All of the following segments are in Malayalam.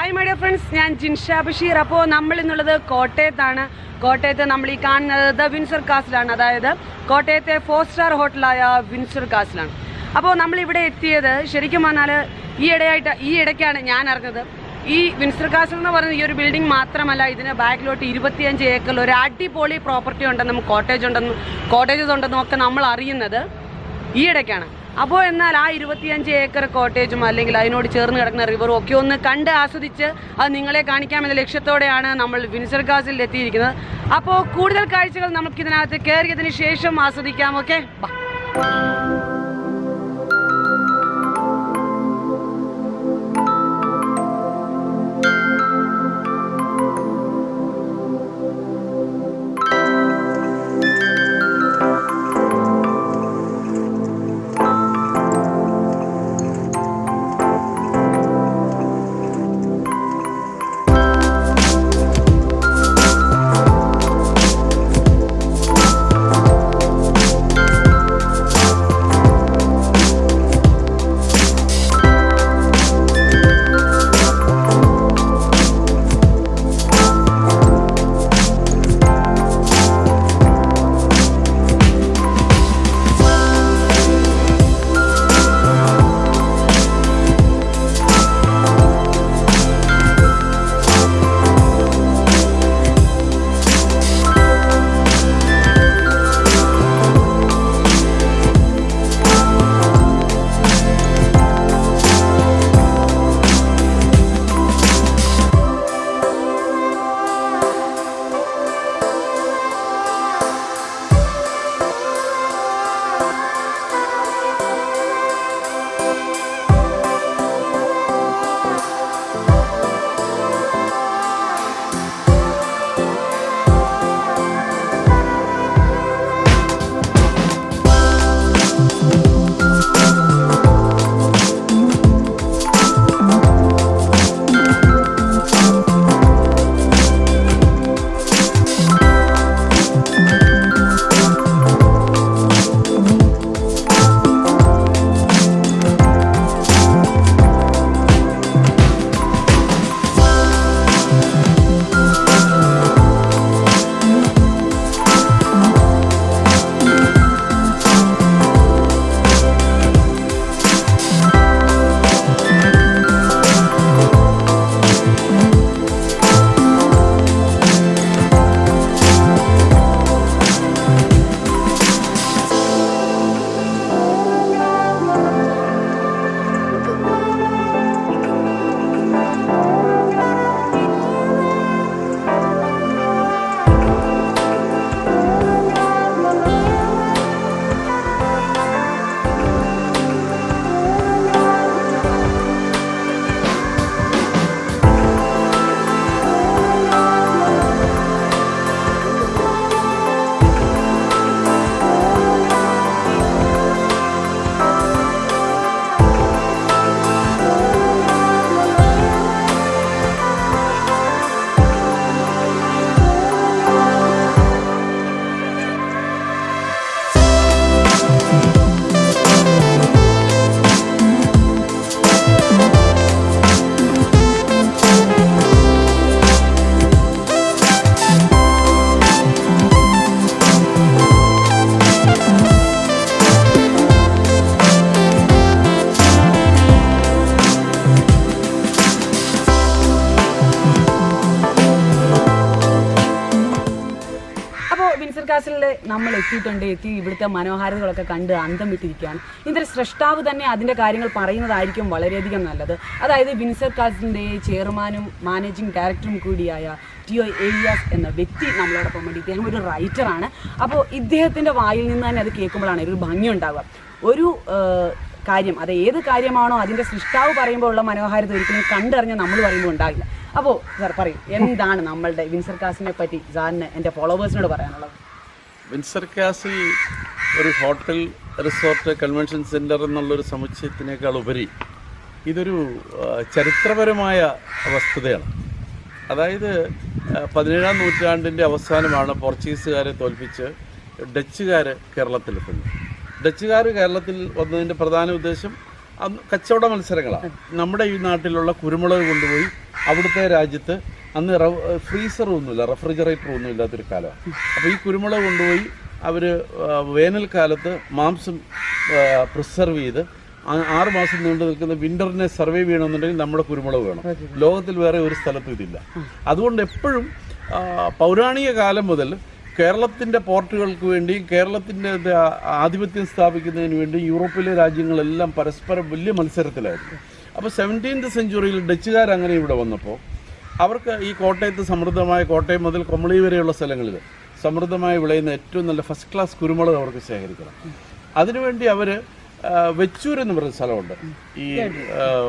ഹായ് മൈ ഫ്രണ്ട്സ് ഞാൻ ജിൻഷ ബഷീർ. അപ്പോൾ നമ്മൾ ഇന്നുള്ളത് കോട്ടയത്താണ്. കോട്ടയത്ത് നമ്മൾ ഈ കാണുന്നത് ദ വിൻസർ കാസിലാണ്. അതായത് കോട്ടയത്തെ ഫോർ സ്റ്റാർ ഹോട്ടലായ വിൻസർ കാസിലാണ്. അപ്പോൾ നമ്മൾ ഇവിടെ എത്തിയത് ശരിക്കും പറഞ്ഞാൽ ഈ ഇടയായിട്ട് ഈ ഇടയ്ക്കാണ് ഞാൻ അറിഞ്ഞത്. ഈ വിൻസർ കാസിൽ എന്ന് പറയുന്ന ഈ ഒരു ബിൽഡിംഗ് മാത്രമല്ല ഇതിന് ബാക്കിലോട്ട് ഇരുപത്തിയഞ്ച് ഏക്കറിൽ ഒരു അടിപൊളി പ്രോപ്പർട്ടി ഉണ്ടെന്നും കോട്ടേജ് ഉണ്ടെന്നും കോട്ടേജസ് ഉണ്ടെന്നും ഒക്കെ നമ്മൾ അറിയുന്നത് ഈ ഇടയ്ക്കാണ്. അപ്പോൾ എന്നാൽ ആ ഇരുപത്തിയഞ്ച് ഏക്കർ കോട്ടേജും അല്ലെങ്കിൽ അതിനോട് ചേർന്ന് കിടക്കുന്ന റിവറും ഒക്കെ ഒന്ന് കണ്ട് ആസ്വദിച്ച് അത് നിങ്ങളെ കാണിക്കാമെന്ന ലക്ഷ്യത്തോടെയാണ് നമ്മൾ വിൻസർ ഗാസിൽ എത്തിയിരിക്കുന്നത്. അപ്പോൾ കൂടുതൽ കാഴ്ചകൾ നമുക്ക് ഇതിനകത്ത് കയറിയതിന് ശേഷം ആസ്വദിക്കാം ഓക്കെ? കാസിലിൽ നമ്മൾ എത്തിയിട്ടുണ്ട് എത്തി ഇവിടുത്തെ മനോഹാരിതകളൊക്കെ കണ്ട് അന്തം വിട്ടിരിക്കുകയാണ് ഇതിന്റെ സൃഷ്ടാവ് തന്നെ അതിന്റെ കാര്യങ്ങൾ പറയുന്നതായിരിക്കും വളരെയധികം നല്ലത്. അതായത് വിൻസർ കാസിന്റെ ചെയർമാനും മാനേജിംഗ് ഡയറക്ടറും കൂടിയായ ടി ഒ ഏരിയാസ് എന്ന വ്യക്തി നമ്മളോടൊപ്പം വേണ്ടി ഇദ്ദേഹം ഒരു റൈറ്ററാണ്. അപ്പോൾ ഇദ്ദേഹത്തിന്റെ വായിൽ നിന്ന് തന്നെ അത് കേൾക്കുമ്പോഴാണ് ഒരു ഭംഗി ഉണ്ടാവുക ഒരു കാര്യം അത് ഏത് കാര്യമാണോ അതിന്റെ സൃഷ്ടാവ് പറയുമ്പോൾ ഉള്ള മനോഹാരിത ഒരിക്കലും കണ്ടറിഞ്ഞ് നമ്മൾ പറയുമ്പോൾ ഉണ്ടാകില്ല അപ്പോൾ സാർ പറയും എന്താണ് നമ്മളുടെ വിൻസർ കാസിനെ പറ്റി സാറിന് എന്റെ ഫോളോവേഴ്സിനോട് പറയാനുള്ളത്? വിൻസർ കാസിൽ ഒരു ഹോട്ടൽ റിസോർട്ട് കൺവെൻഷൻ സെന്റർ എന്നുള്ളൊരു സമുച്ചയത്തിനേക്കാൾ ഉപരി ഇതൊരു ചരിത്രപരമായ വസ്തുതയാണ്. അതായത് പതിനേഴാം നൂറ്റാണ്ടിന്റെ അവസാനമാണ് പോർച്ചുഗീസുകാരെ തോൽപ്പിച്ച് ഡച്ചുകാർ കേരളത്തിലെത്തുന്നത്. ഡച്ചുകാർ കേരളത്തിൽ വന്നതിന്റെ പ്രധാന ഉദ്ദേശം കച്ചവട മത്സരങ്ങളാണ്. നമ്മുടെ ഈ നാട്ടിലുള്ള കുരുമുളക് കൊണ്ടുപോയി അവിടുത്തെ രാജ്യത്ത് അന്ന് ഫ്രീസറും ഒന്നുമില്ല റെഫ്രിജറേറ്ററും ഒന്നും ഇല്ലാത്തൊരു കാലമാണ് അപ്പോൾ ഈ കുരുമുളക് കൊണ്ടുപോയി അവർ വേനൽക്കാലത്ത് മാംസം പ്രിസർവ് ചെയ്ത് ആറ് മാസം നീണ്ടു നിൽക്കുന്ന വിന്ററിനെ സർവൈവ് ചെയ്യണമെന്നുണ്ടെങ്കിൽ നമ്മുടെ കുരുമുളക് വേണം. ലോകത്തിൽ വേറെ ഒരു സ്ഥലത്തും ഇതില്ല. അതുകൊണ്ട് എപ്പോഴും പൗരാണിക കാലം മുതൽ കേരളത്തിന്റെ പോർട്ടുകൾക്ക് വേണ്ടി കേരളത്തിന്റെ ആധിപത്യം സ്ഥാപിക്കുന്നതിന് വേണ്ടി യൂറോപ്പിലെ രാജ്യങ്ങളെല്ലാം പരസ്പരം വലിയ മത്സരത്തിലായിരുന്നു. അപ്പോൾ സെവന്റീൻത് സെഞ്ചുറിയിൽ ഡച്ചുകാർ അങ്ങനെ ഇവിടെ വന്നപ്പോൾ അവർക്ക് ഈ കോട്ടയത്ത് സമൃദ്ധമായ കോട്ടയം മുതൽ കൊമളി വരെയുള്ള സ്ഥലങ്ങളിൽ സമൃദ്ധമായി വിളയുന്ന ഏറ്റവും നല്ല ഫസ്റ്റ് ക്ലാസ് കുരുമുളക് അവർക്ക് ശേഖരിക്കണം. അതിനുവേണ്ടി അവർ വെച്ചൂർ എന്ന് പറയുന്ന സ്ഥലമുണ്ട്. ഈ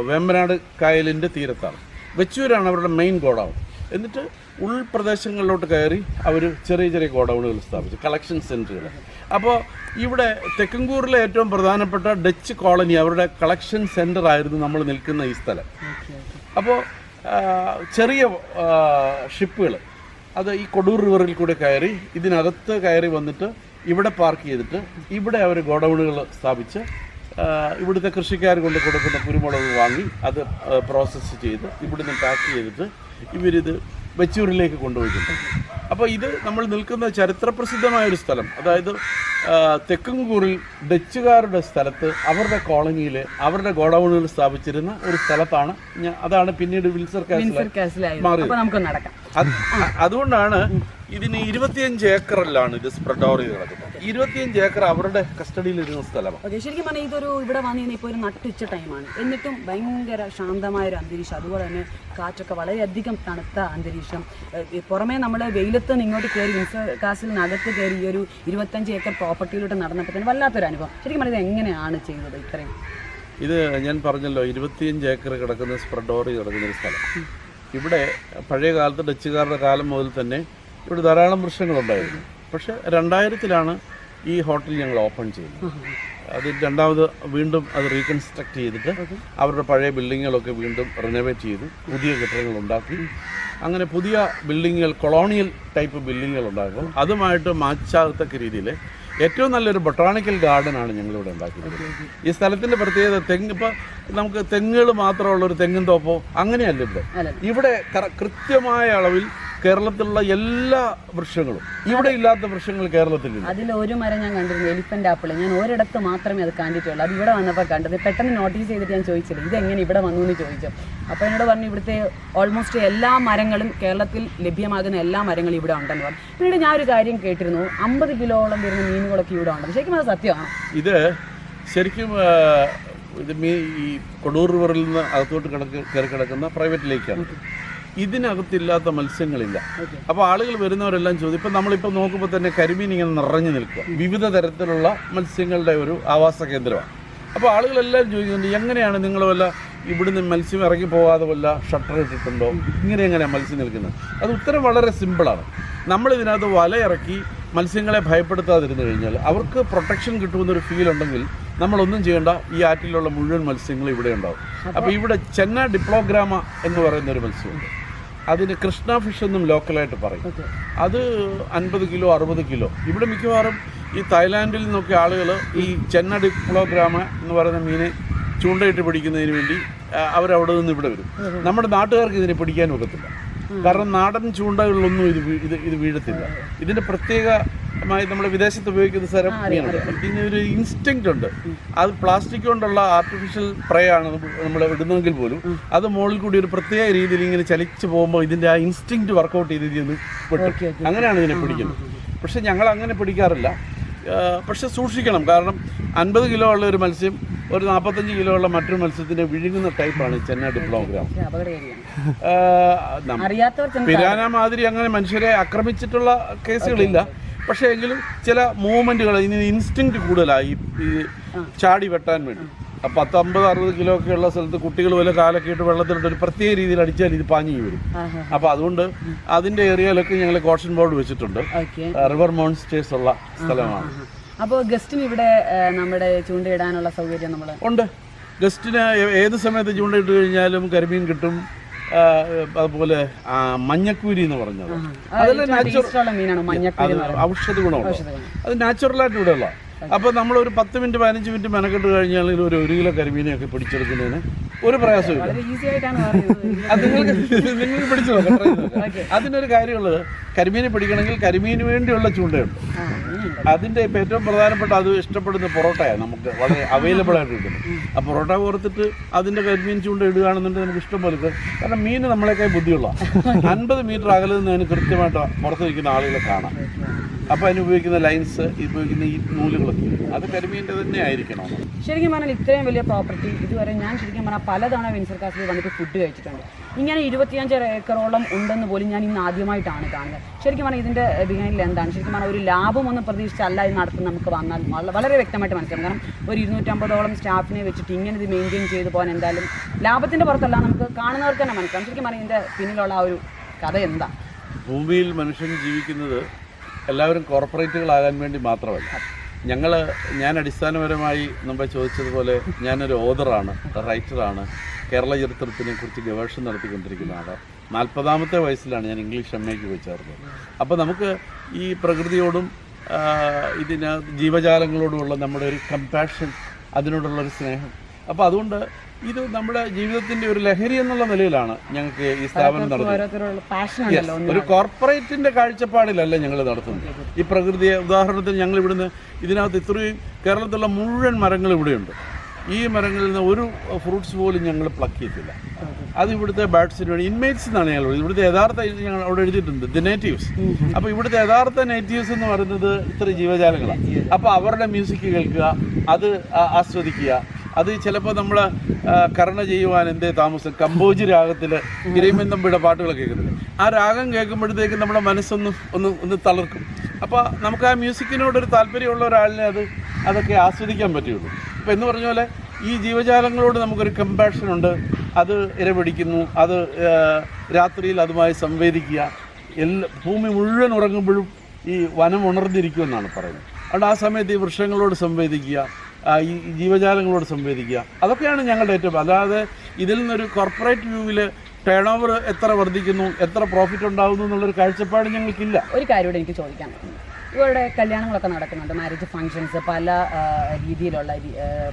വേമ്പനാട് കായലിന്റെ തീരത്താണ്. വെച്ചൂരാണ് അവരുടെ മെയിൻ ഗോഡൗൺ. എന്നിട്ട് ഉൾപ്രദേശങ്ങളിലോട്ട് കയറി അവർ ചെറിയ ചെറിയ ഗോഡൗണുകൾ സ്ഥാപിച്ചു കളക്ഷൻ സെന്ററുകൾ അപ്പോൾ ഇവിടെ തെക്കങ്കൂറിലെ ഏറ്റവും പ്രധാനപ്പെട്ട ഡച്ച് കോളനി അവരുടെ കളക്ഷൻ സെന്റർ ആയിരുന്നു നമ്മൾ നിൽക്കുന്ന ഈ സ്ഥലം. അപ്പോൾ ചെറിയ ഷിപ്പുകൾ അത് ഈ കൊടൂർ റിവറിൽ കൂടെ കയറി ഇതിനകത്ത് കയറി വന്നിട്ട് ഇവിടെ പാർക്ക് ചെയ്തിട്ട് ഇവിടെ അവർ ഗോഡൗണുകൾ സ്ഥാപിച്ച് ഇവിടുത്തെ കൃഷിക്കാർ കൊണ്ട് കൊടുക്കുന്ന കുരുമുളക് വാങ്ങി അത് പ്രോസസ്സ് ചെയ്ത് ഇവിടുന്ന് പാക്ക് ചെയ്തിട്ട് ഇവരിത് വെച്ചൂരിലേക്ക് കൊണ്ടുപോയിട്ടുണ്ട്. അപ്പോൾ ഇത് നമ്മൾ നിൽക്കുന്ന ചരിത്രപ്രസിദ്ധമായ ഒരു സ്ഥലം. അതായത് തെക്കുംകൂറിൽ ഡച്ചുകാരുടെ സ്ഥലത്ത് അവരുടെ കോളനിയിൽ അവരുടെ ഗോഡൌണുകൾ സ്ഥാപിച്ചിരുന്ന ഒരു സ്ഥലത്താണ് അതാണ് പിന്നീട് വിൽസർ കാസിൽ അതുകൊണ്ടാണ് ഇതിന് ഇരുപത്തിയഞ്ച് ഏക്കറിലാണ് ഇത് സ്പ്രെഡ് ചെയ്ത് കിടക്കുന്നത് ഇരുപത്തിയഞ്ച് ഏക്കർ അവരുടെ കസ്റ്റഡിയിൽ ഇരുന്ന സ്ഥലമാണ്. ശരിക്കും പറഞ്ഞാൽ ഇതൊരു ഇവിടെ വന്നു കഴിഞ്ഞാൽ ഇപ്പോൾ ഒരു നട്ടുച്ച ടൈമാണ് എന്നിട്ടും ഭയങ്കര ശാന്തമായ ഒരു അന്തരീക്ഷം. അതുപോലെ തന്നെ കാറ്റൊക്കെ വളരെയധികം തണുത്ത അന്തരീക്ഷം. പുറമേ നമ്മൾ വെയിലത്ത് നിന്ന് ഇങ്ങോട്ട് കയറി വിൻസർ കാസിലിനകത്ത് കയറി ഈ ഒരു ഇരുപത്തഞ്ച് ഏക്കർ പ്രോപ്പർട്ടിയിലോട്ട് നടന്നപ്പോൾ തന്നെ വല്ലാത്തൊരു അനുഭവം. ശരിക്കും പറഞ്ഞത് ഇത് എങ്ങനെയാണ് ചെയ്തത് ഇത്രയും? ഇത് ഞാൻ പറഞ്ഞല്ലോ ഇരുപത്തിയഞ്ച് ഏക്കർ കിടക്കുന്ന സ്പ്രെഡോറി കിടക്കുന്ന ഒരു സ്ഥലം. ഇവിടെ പഴയ കാലത്ത് ഡച്ചുകാരുടെ കാലം മുതൽ തന്നെ ഇവിടെ ധാരാളം വൃക്ഷങ്ങളുണ്ടായിരുന്നു പക്ഷേ രണ്ടായിരത്തിലാണ് ഈ ഹോട്ടൽ ഞങ്ങൾ ഓപ്പൺ ചെയ്യുന്നത്. അത് രണ്ടാമത് വീണ്ടും അത് റീകൺസ്ട്രക്ട് ചെയ്തിട്ട് അവരുടെ പഴയ ബിൽഡിങ്ങുകളൊക്കെ വീണ്ടും റിനോവേറ്റ് ചെയ്തു പുതിയ കെട്ടിടങ്ങൾ ഉണ്ടാക്കി. അങ്ങനെ പുതിയ ബിൽഡിങ്ങുകൾ കൊളോണിയൽ ടൈപ്പ് ബിൽഡിങ്ങുകൾ ഉണ്ടാക്കും അതുമായിട്ട് മാച്ചാകത്തക്ക രീതിയിൽ ഏറ്റവും നല്ലൊരു ബൊട്ടാണിക്കൽ ഗാർഡൻ ആണ് ഞങ്ങളിവിടെ ഉണ്ടാക്കിയിട്ടുള്ളത് ഈ സ്ഥലത്തിന്റെ പ്രത്യേകത തെങ്ങ് ഇപ്പൊ നമുക്ക് തെങ്ങുകൾ മാത്രമുള്ള ഒരു തെങ്ങിൻ തോപ്പോ അങ്ങനെയല്ല ഇവിടെ. ഇവിടെ കൃത്യമായ അളവിൽ കേരളത്തിലുള്ള എല്ലാ വൃക്ഷങ്ങളും. ഇവിടെ ഇല്ലാത്ത വൃക്ഷങ്ങൾ കേരളത്തിലില്ല അതിൽ ഒരു മരം ഞാൻ കണ്ടിരുന്നു എലിഫന്റ് ആപ്പിൾ ഞാൻ ഒരിടത്ത് മാത്രമേ അത് കണ്ടിട്ടുള്ളൂ. അത് ഇവിടെ വന്നപ്പോൾ കണ്ടത് പെട്ടെന്ന് നോട്ടീസ് ചെയ്തിട്ട് ഞാൻ ചോദിച്ചില്ല ഇത് എങ്ങനെ ഇവിടെ വന്നു? എന്ന് ചോദിച്ചു. അപ്പോൾ എന്നോട് പറഞ്ഞു ഇവിടുത്തെ ഓൾമോസ്റ്റ് എല്ലാ മരങ്ങളും കേരളത്തിൽ ലഭ്യമാകുന്ന എല്ലാ മരങ്ങളും ഇവിടെ ഉണ്ടെന്ന് പറഞ്ഞു പിന്നീട് ഞാൻ ഒരു കാര്യം കേട്ടിരുന്നു അമ്പത് കിലോളം വരുന്ന മീനുകളൊക്കെ ഇവിടെ ഉണ്ട്. ശരിക്കും അത് സത്യമാണ്? ഇത് ശരിക്കും ഇത് മീ ഈ കൊടൂർ റിവറിൽ നിന്ന് അകത്തോട്ട് കിടക്ക് കയറി കിടക്കുന്ന പ്രൈവറ്റ് ലേക്കാണ് ഇതിനകത്തില്ലാത്ത മത്സ്യങ്ങളില്ല. അപ്പോൾ ആളുകൾ വരുന്നവരെല്ലാം ചോദിക്കും. ഇപ്പം നമ്മളിപ്പോൾ നോക്കുമ്പോൾ തന്നെ കരിമീൻ ഇങ്ങനെ നിറഞ്ഞു നിൽക്കുക. വിവിധ തരത്തിലുള്ള മത്സ്യങ്ങളുടെ ഒരു ആവാസ കേന്ദ്രമാണ്. അപ്പോൾ ആളുകളെല്ലാം ചോദിക്കുന്നുണ്ട് എങ്ങനെയാണ് നിങ്ങൾ വല്ല ഇവിടുന്ന് മത്സ്യം ഇറങ്ങി പോകാതെ വല്ല ഷട്ടർ ഇട്ടിട്ടുണ്ടോ? ഇങ്ങനെ എങ്ങനെയാണ് മത്സ്യം നിൽക്കുന്നത്? അത് ഉത്തരം വളരെ സിമ്പിളാണ് നമ്മൾ ഇതിനകത്ത് വല ഇറക്കി മത്സ്യങ്ങളെ ഭയപ്പെടുത്താതിരുന്നു കഴിഞ്ഞാൽ അവർക്ക് പ്രൊട്ടക്ഷൻ കിട്ടുമെന്നൊരു ഫീൽ ഉണ്ടെങ്കിൽ നമ്മളൊന്നും ചെയ്യേണ്ട ഈ ആറ്റിലുള്ള മുഴുവൻ മത്സ്യങ്ങളും ഇവിടെ ഉണ്ടാവും. അപ്പോൾ ഇവിടെ ചെന്ന ഡിപ്ലോഗ്രാമ എന്ന് പറയുന്ന ഒരു മത്സ്യമുണ്ട്. അതിന് കൃഷ്ണ ഫിഷ് എന്നും ലോക്കലായിട്ട് പറയും. അത് അൻപത് കിലോ അറുപത് കിലോ. ഇവിടെ മിക്കവാറും ഈ തായ്ലാൻഡിൽ നിന്നൊക്കെ ആളുകൾ ഈ ചെന്നടി കിലോഗ്രാമ എന്ന് പറയുന്ന മീനെ ചൂണ്ടയിട്ട് പിടിക്കുന്നതിന് വേണ്ടി അവരവിടെ നിന്ന് ഇവിടെ വരും. നമ്മുടെ നാട്ടുകാർക്ക് ഇതിനെ പിടിക്കാൻ ഒക്കത്തില്ല. കാരണം നാടൻ ചൂണ്ടകളിലൊന്നും ഇത് ഇത് ഇത് വീഴത്തില്ല. ഇതിന്റെ പ്രത്യേകമായി നമ്മൾ വിദേശത്ത് ഉപയോഗിക്കുന്ന സ്ഥലം ഇതിന് ഒരു ഇൻസ്റ്റിങ്ക്റ്റ് ഉണ്ട്. അത് പ്ലാസ്റ്റിക് കൊണ്ടുള്ള ആർട്ടിഫിഷ്യൽ പ്രേ ആണ് നമ്മൾ ഇടുന്നതെങ്കിൽ പോലും അത് മുകളിൽ കൂടി ഒരു പ്രത്യേക രീതിയിൽ ഇങ്ങനെ ചലിച്ചു പോകുമ്പോൾ ഇതിന്റെ ആ ഇൻസ്റ്റിങ്ക്റ്റ് വർക്കൗട്ട് ചെയ്ത് ഇതിന് വിട്ടു അങ്ങനെയാണ് ഇതിനെ പിടിക്കുന്നത്. പക്ഷെ ഞങ്ങൾ അങ്ങനെ പിടിക്കാറില്ല. പക്ഷെ സൂക്ഷിക്കണം. കാരണം അൻപത് കിലോ ഉള്ള ഒരു മത്സ്യം ഒരു നാൽപ്പത്തഞ്ച് കിലോ ഉള്ള മറ്റൊരു മത്സ്യത്തിനെ വിഴുങ്ങുന്ന ടൈപ്പാണ് ചെന്ന ഡിപ്ലോഗ്രാം പിരാന മാതിരി അങ്ങനെ മനുഷ്യരെ ആക്രമിച്ചിട്ടുള്ള കേസുകളില്ല. പക്ഷേ എങ്കിലും ചില മൂവ്മെന്റുകൾ ഇനി ഇൻസ്റ്റിങ്ക്റ്റ് കൂടുതലായി. ഈ ചാടി വെട്ടാൻ വേണ്ടി. അപ്പം പത്ത് അമ്പത് അറുപത് കിലോ ഒക്കെ ഉള്ള സ്ഥലത്ത് കുട്ടികൾ വല്ല കാലൊക്കെ ഇട്ട് വെള്ളത്തിലിട്ട് ഒരു പ്രത്യേക രീതിയിൽ അടിച്ചാൽ ഇത് പാഞ്ഞു വരും അപ്പൊ അതുകൊണ്ട് അതിന്റെ ഏരിയയിലൊക്കെ ഞങ്ങൾ കോഷൻ ബോർഡ് വെച്ചിട്ടുണ്ട്. റിവർ മോൺസ്റ്റേഴ്സ് ഉള്ള സ്ഥലമാണ്. അപ്പോൾ ഗസ്റ്റിന് ഇവിടെ നമ്മുടെ ചൂണ്ടയിടാനുള്ള സൗകര്യം നമ്മൾ ഉണ്ട്. ഗസ്റ്റിന് ഏത് സമയത്ത് ചൂണ്ടയിട്ട് കഴിഞ്ഞാലും കരിമീൻ കിട്ടും. അതുപോലെ മഞ്ഞക്കൂരി എന്ന് പറഞ്ഞത്. അതെല്ലാം നാച്ചുറൽ ഔഷധ ഗുണമുണ്ട് അത് നാച്ചുറലായിട്ട് ഇവിടെ ഉള്ള അപ്പോൾ നമ്മൾ ഒരു പത്ത് മിനിറ്റ് പതിനഞ്ച് മിനിറ്റ് മെനക്കെട്ട് കഴിഞ്ഞാൽ ഒരു ഒരു കിലോ കരിമീനെയൊക്കെ പിടിച്ചെടുക്കുന്നതിന് ഒരു പ്രയാസമില്ല അത് നിങ്ങൾക്ക് നിങ്ങൾ പിടിച്ചു അതിനൊരു കാര്യമുള്ളത് കരിമീനെ പിടിക്കണമെങ്കിൽ കരിമീന് വേണ്ടിയുള്ള ചൂണ്ടയുണ്ട്. അതിന്റെ അതിന്റെ ഇപ്പം ഏറ്റവും പ്രധാനപ്പെട്ട അത് ഇഷ്ടപ്പെടുന്ന പൊറോട്ടയാണ് നമുക്ക് വളരെ അവൈലബിൾ ആയിട്ട് കിട്ടുന്നത്. ആ പൊറോട്ട കോർത്തിട്ട് അതിന്റെ കരിമീൻ ചൂണ്ട ഇടുകയാണെന്നുണ്ടെങ്കിൽ നമുക്ക് ഇഷ്ടം പോലെ കാരണം മീൻ നമ്മളെക്കാൾ ബുദ്ധിയുള്ള അൻപത് മീറ്റർ അകലെ നിന്ന് അതിന് കൃത്യമായിട്ട് പുറത്ത് നിൽക്കുന്ന ആളുകളെ കാണാം. അപ്പോൾ അതിന് ഉപയോഗിക്കുന്ന ലൈൻസ് ഉപയോഗിക്കുന്ന ഈ നൂലുകളൊക്കെ. അത് കരിമീന്റെ തന്നെ ആയിരിക്കണം. ശരിക്കും പറഞ്ഞാൽ ഇത്രയും വലിയ പ്രോപ്പർട്ടി ഇതുവരെ ഞാൻ ശരിക്കും പറഞ്ഞാൽ പലതവണ വിൻസർ കാസിൽ വന്നിട്ട് ഫുഡ് കഴിച്ചിട്ടുണ്ട്. ഇങ്ങനെ ഇരുപത്തിയഞ്ച് ഏക്കറോളം ഉണ്ടെന്ന് പോലും ഞാൻ ഇന്ന് ആദ്യമായിട്ടാണ് കാണുന്നത്. ശരിക്കും പറഞ്ഞാൽ ഇതിന്റെ ബിഹൈൻഡിൽ എന്താണ്? ശരിക്കും പറഞ്ഞാൽ ഒരു ലാഭം ഒന്നും പ്രതീക്ഷിച്ചല്ല ഇത് നടത്തുന്ന നമുക്ക് വന്നാൽ വളരെ വ്യക്തമായിട്ട് മനസ്സിലാവും. കാരണം ഒരു ഇരുന്നൂറ്റമ്പതോളം സ്റ്റാഫിനെ വെച്ചിട്ട് ഇങ്ങനെ ഇത് മെയിന്റെയിൻ ചെയ്ത് പോകാൻ എന്തായാലും ലാഭത്തിന്റെ പുറത്തല്ല നമുക്ക് കാണുന്നവർക്ക് തന്നെ മനസ്സിലാവും. ശരിക്കും പറഞ്ഞാൽ ഇതിന്റെ പിന്നിലുള്ള ആ ഒരു കഥ എന്താ? ഭൂമിയിൽ മനുഷ്യൻ ജീവിക്കുന്നത് എല്ലാവരും കോർപ്പറേറ്റുകളാകാൻ വേണ്ടി മാത്രമല്ല. ഞങ്ങൾ ഞാൻ അടിസ്ഥാനപരമായി മുമ്പ് ചോദിച്ചതുപോലെ ഞാനൊരു ഓതറാണ് റൈറ്ററാണ്. കേരള ചരിത്രത്തിനെ കുറിച്ച് ഗവേഷണം നടത്തിക്കൊണ്ടിരിക്കുന്ന ആൾ. നാൽപ്പതാമത്തെ വയസ്സിലാണ് ഞാൻ ഇംഗ്ലീഷ് എം എക്ക് പോയി ചേർന്നത്. അപ്പോൾ നമുക്ക് ഈ പ്രകൃതിയോടും ഇതിന് ജീവജാലങ്ങളോടുമുള്ള നമ്മുടെ ഒരു കമ്പാഷൻ അതിനോടുള്ള ഒരു സ്നേഹം അപ്പോൾ അതുകൊണ്ട് ഇത് നമ്മുടെ ജീവിതത്തിന്റെ ഒരു ലഹരി എന്നുള്ള നിലയിലാണ് ഞങ്ങൾക്ക് ഈ സ്ഥാപനം നടത്തുന്നത് ഒരു കോർപ്പറേറ്റിന്റെ കാഴ്ചപ്പാടിലല്ല ഞങ്ങൾ നടത്തുന്നത്. ഈ പ്രകൃതിയെ ഉദാഹരണത്തിന് ഞങ്ങൾ ഇവിടുന്ന് ഇതിനകത്ത് ഇത്രയും കേരളത്തിലുള്ള മുഴുവൻ മരങ്ങൾ ഇവിടെയുണ്ട്. ഈ മരങ്ങളിൽ നിന്ന് ഒരു ഫ്രൂട്ട്സ് പോലും ഞങ്ങൾ പ്ലക്ക് ചെയ്തില്ല അത് ഇവിടുത്തെ ബാഡ്സിന് വേണ്ടി ഇൻമേറ്റ്സ് എന്നാണ് ഞങ്ങൾ ഇവിടുത്തെ യഥാർത്ഥ ഞങ്ങൾ അവിടെ എഴുതിയിട്ടുണ്ട് ദി നേറ്റീവ്സ് അപ്പോൾ ഇവിടുത്തെ യഥാർത്ഥ നേറ്റീവ്സ് എന്ന് പറയുന്നത് ഇത്ര ജീവജാലങ്ങളാണ്. അപ്പോൾ അവരുടെ മ്യൂസിക് കേൾക്കുക അത് ആസ്വദിക്കുക അത് ചിലപ്പോൾ നമ്മൾ കർണ ചെയ്യുവാൻ എന്തേ താമസം? കമ്പോജി രാഗത്തിൽ ഗിരിമൻ തമ്പിയുടെ പാട്ടുകൾ കേൾക്കുന്നില്ല ആ രാഗം കേൾക്കുമ്പോഴത്തേക്ക് നമ്മുടെ മനസ്സൊന്ന് ഒന്ന് ഒന്ന് തളർക്കും. അപ്പോൾ നമുക്ക് ആ മ്യൂസിക്കിനോടൊരു താല്പര്യമുള്ള ഒരാളിനെ അത് അതൊക്കെ ആസ്വദിക്കാൻ പറ്റുള്ളൂ. അപ്പോൾ എന്ന് പറഞ്ഞ പോലെ ഈ ജീവജാലങ്ങളോട് നമുക്കൊരു കമ്പാഷൻ ഉണ്ട്. അത് ഇരപിടിക്കുന്നു. അത് രാത്രിയിൽ അതുമായി സംവേദിക്കുക. എല്ലാ ഭൂമി മുഴുവൻ ഉറങ്ങുമ്പോഴും ഈ വനം ഉണർന്നിരിക്കുമെന്നാണ് പറയുന്നത്. അതുകൊണ്ട് ആ സമയത്ത് ഈ വൃക്ഷങ്ങളോട് സംവേദിക്കുക. ഈ ജീവജാലങ്ങളോട് സംവേദിക്കുക. അതൊക്കെയാണ് ഞങ്ങളുടെ ഏറ്റവും അല്ലാതെ ഇതിൽ നിന്നൊരു കോർപ്പറേറ്റ് വ്യൂവിൽ ടേൺ ഓവർ എത്ര വർദ്ധിക്കുന്നു എത്ര പ്രോഫിറ്റ് ഉണ്ടാകുന്നു എന്നുള്ളൊരു കാഴ്ചപ്പാട് ഞങ്ങൾക്കില്ല. ഒരു കാര്യം എനിക്ക് ചോദിക്കാൻ ഇവരുടെ കല്യാണങ്ങളൊക്കെ നടക്കുന്നുണ്ട്. മാരേജ് ഫങ്ഷൻസ് പല രീതിയിലുള്ള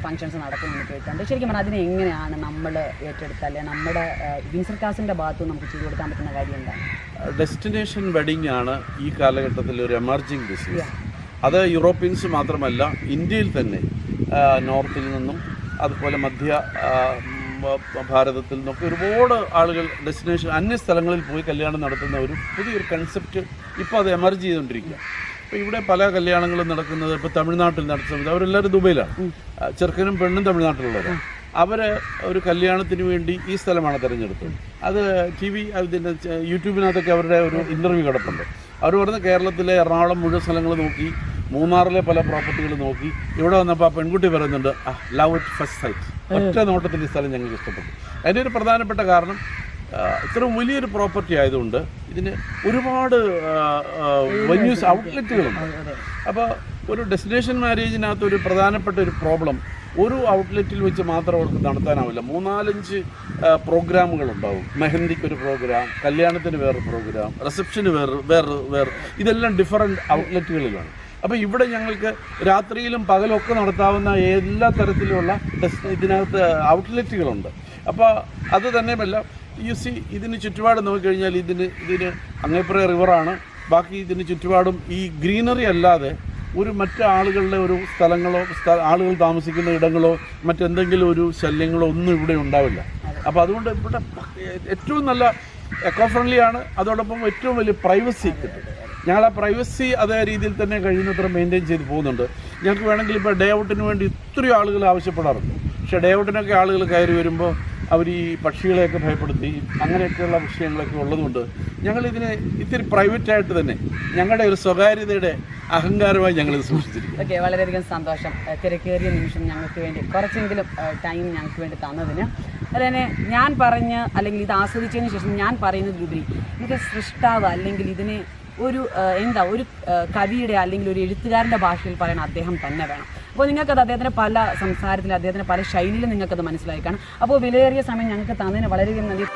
ഫങ്ഷൻസ് നടക്കുന്നുണ്ട് കേൾക്കുന്നുണ്ട് ശരിക്കും പറഞ്ഞാൽ അതിനെ എങ്ങനെയാണ് നമ്മൾ ഏറ്റെടുത്താൽ നമ്മുടെ ആ, വിൻസർ കാസിന്റെ ഭാഗത്ത് നമുക്ക് ചെയ്തു കൊടുക്കാൻ പറ്റുന്ന കാര്യം എന്താണ്? ഡെസ്റ്റിനേഷൻ വെഡിങ് ആണ് ഈ കാലഘട്ടത്തിൽ ഒരു എമർജിങ് ബിസിനസ് അത് യൂറോപ്യൻസ് മാത്രമല്ല ഇന്ത്യയിൽ തന്നെ നോർത്തിൽ നിന്നും അതുപോലെ മധ്യ ഭാരതത്തിൽ നിന്നൊക്കെ ഒരുപാട് ആളുകൾ ഡെസ്റ്റിനേഷൻ അന്യ സ്ഥലങ്ങളിൽ പോയി കല്യാണം നടത്തുന്ന ഒരു പുതിയൊരു കൺസെപ്റ്റ് ഇപ്പോൾ അത് എമർജ് ചെയ്തുകൊണ്ടിരിക്കുക. ഇപ്പോൾ ഇവിടെ പല കല്യാണങ്ങളും നടക്കുന്നത് ഇപ്പോൾ തമിഴ്നാട്ടിൽ നടത്തുന്നത് അവരെല്ലാവരും ദുബൈയിലാണ്. ചെറുക്കനും പെണ്ണും തമിഴ്നാട്ടിലുള്ളവരാണ് അവർ ഒരു കല്യാണത്തിന് വേണ്ടി ഈ സ്ഥലമാണ് തിരഞ്ഞെടുത്തത്. അത് ടി വി അതിന്റെ യൂട്യൂബിനകത്തൊക്കെ അവരുടെ ഒരു ഇന്റർവ്യൂ കിടപ്പുണ്ട്. അവർ പറഞ്ഞ കേരളത്തിലെ എറണാകുളം മുഴുവൻ സ്ഥലങ്ങൾ നോക്കി മൂന്നാറിലെ പല പ്രോപ്പർട്ടികൾ നോക്കി. ഇവിടെ വന്നപ്പോൾ ആ പെൺകുട്ടി പറയുന്നുണ്ട് ആ ലവ് ഇറ്റ് ഫസ്റ്റ് സൈറ്റ് ഒറ്റ നോട്ടത്തിൽ ഈ സ്ഥലം ഞങ്ങൾക്ക് ഇഷ്ടപ്പെട്ടു. അതിന്റെ ഒരു പ്രധാനപ്പെട്ട കാരണം ഇത്ര ഇത്രയും വലിയൊരു പ്രോപ്പർട്ടി ആയതുകൊണ്ട് ഇതിന് ഒരുപാട് വെന്യൂസ് ഔട്ട്ലെറ്റുകളുണ്ട് അപ്പോൾ ഒരു ഡെസ്റ്റിനേഷൻ മാരേജിനകത്ത് ഒരു പ്രധാനപ്പെട്ട ഒരു പ്രോബ്ലം ഒരു ഔട്ട്ലെറ്റിൽ വെച്ച് മാത്രം അവർക്ക് നടത്താനാവില്ല. മൂന്നാലഞ്ച് പ്രോഗ്രാമുകൾ ഉണ്ടാവും. മെഹന്തിക്ക് ഒരു പ്രോഗ്രാം കല്യാണത്തിന് വേറൊരു പ്രോഗ്രാം റിസപ്ഷന് വേറെ വേറെ വേറെ ഇതെല്ലാം ഡിഫറെന്റ് ഔട്ട്ലെറ്റുകളിലാണ് അപ്പോൾ ഇവിടെ ഞങ്ങൾക്ക് രാത്രിയിലും പകലും ഒക്കെ നടത്താവുന്ന എല്ലാ തരത്തിലുള്ള ഇതിനകത്ത് ഔട്ട്ലെറ്റുകളുണ്ട്. അപ്പോൾ അത് തന്നെയുമല്ല യു സി ഇതിന് ചുറ്റുപാട് നോക്കിക്കഴിഞ്ഞാൽ ഇതിന് ഇതിന് അങ്ങേപ്പുറ റിവറാണ് ബാക്കി ഇതിന് ചുറ്റുപാടും ഈ ഗ്രീനറി അല്ലാതെ ഒരു മറ്റു ആളുകളുടെ ഒരു സ്ഥലങ്ങളോ ആളുകൾ താമസിക്കുന്ന ഇടങ്ങളോ മറ്റെന്തെങ്കിലും ഒരു ശല്യങ്ങളോ ഒന്നും ഇവിടെ ഉണ്ടാവില്ല. അപ്പോൾ അതുകൊണ്ട് ഇവിടെ ഏറ്റവും നല്ല എക്കോ ഫ്രണ്ട്ലി ആണ്. അതോടൊപ്പം ഏറ്റവും വലിയ പ്രൈവസി കിട്ടും. ഞങ്ങൾ ആ പ്രൈവസി അതേ രീതിയിൽ തന്നെ കഴിയുന്നത്ര മെയിന്റെയിൻ ചെയ്ത് പോകുന്നുണ്ട്. ഞങ്ങൾക്ക് വേണമെങ്കിൽ ഇപ്പോൾ ഡേ ഔട്ടിന് വേണ്ടി ഇത്രയും ആളുകൾ ആവശ്യപ്പെടാറുണ്ട്. പക്ഷേ ഡേ ഔട്ടിനൊക്കെ ആളുകൾ കയറി വരുമ്പോൾ അവർ ഈ പക്ഷികളെയൊക്കെ ഭയപ്പെടുത്തി അങ്ങനെയൊക്കെയുള്ള വിഷയങ്ങളൊക്കെ ഉള്ളതുകൊണ്ട് ഞങ്ങളിതിനെ ഇത്തിരി പ്രൈവറ്റായിട്ട് തന്നെ ഞങ്ങളുടെ ഒരു സ്വകാര്യതയുടെ അഹങ്കാരമായി ഞങ്ങൾ സൂക്ഷിച്ചിരിക്കും ഓക്കെ വളരെയധികം സന്തോഷം. തിരക്കേറിയ നിമിഷം ഞങ്ങൾക്ക് വേണ്ടി കുറച്ചെങ്കിലും ടൈം ഞങ്ങൾക്ക് വേണ്ടി തന്നതിന്. അതുതന്നെ ഞാൻ പറഞ്ഞ് അല്ലെങ്കിൽ ഇത് ആസ്വദിച്ചതിന് ശേഷം ഞാൻ പറയുന്നതിലുപരി എനിക്ക് സൃഷ്ടാവ് അല്ലെങ്കിൽ ഇതിനെ ഒരു എന്താ ഒരു കവിയുടെ അല്ലെങ്കിൽ ഒരു എഴുത്തുകാരന്റെ ഭാഷയിൽ പറയാൻ അദ്ദേഹം തന്നെ വേണം. അപ്പോൾ നിങ്ങൾക്കത് അദ്ദേഹത്തിന്റെ പല സംസാരത്തിൽ അദ്ദേഹത്തിന്റെ പല ശൈലിയിലും നിങ്ങൾക്കത് മനസ്സിലായി കാണും. അപ്പോൾ വിലയേറിയ സമയം ഞങ്ങൾക്ക് തന്നതിന് വളരെയധികം നന്ദി.